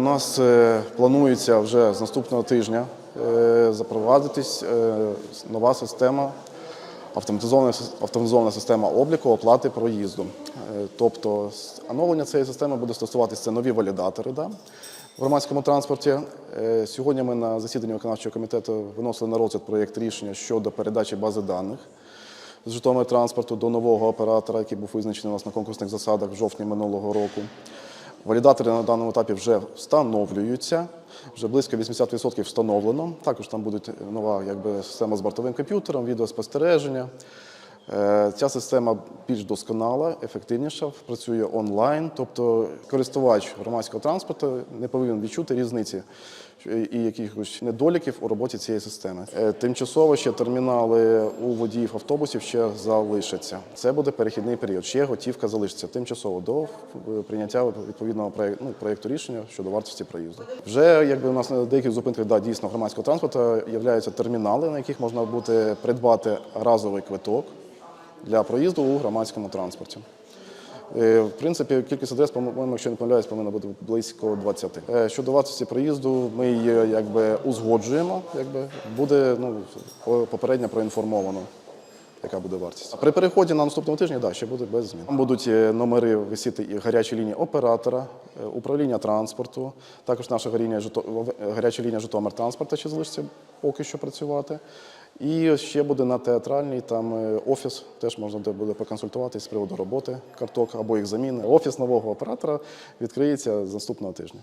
У нас е, планується вже з наступного тижня е, запровадитись е, нова система, автоматизована, автоматизована система обліку оплати проїзду. Тобто оновлення цієї системи буде стосуватися нові валідатори да, в громадському транспорті. Сьогодні ми на засіданні виконавчого комітету виносили на розгляд проєкт рішення щодо передачі бази даних з Житомир транспорту до нового оператора, який був визначений у нас на конкурсних засадах в жовтні минулого року. Валідатори на даному етапі вже встановлюються, вже близько 80% встановлено. Також там буде нова якби, система з бортовим комп'ютером, відеоспостереження. Е, Ця система більш досконала, ефективніша, працює онлайн, тобто користувач громадського транспорту не повинен відчути різниці і якихось недоліків у роботі цієї системи. Е, Тимчасово ще термінали у водіїв автобусів ще залишаться. Це буде перехідний період. Ще готівка залишиться тимчасово до е, прийняття відповідного проєкту, ну, проєкту рішення щодо вартості проїзду. Вже якби у нас на деяких зупинках да, дійсно громадського транспорту являються термінали, на яких можна буде придбати разовий квиток для проїзду у громадському транспорті. Е, В принципі, кількість адрес, по-моєму, якщо не помиляюсь, повинна бути близько 20. Е, Щодо вартості проїзду, ми її якби узгоджуємо. Якби буде ну попередньо проінформовано. Яка буде вартість? При переході на наступному тижні да, ще буде без змін. Там будуть е, номери висіти і гарячі лінії оператора, е, управління транспорту, також наша гаряча, лінія Житомир транспорту ще залишиться поки що працювати. І ще буде на театральній там е, офіс, теж можна буде поконсультуватись з приводу роботи карток або їх заміни. Офіс нового оператора відкриється з наступного тижня.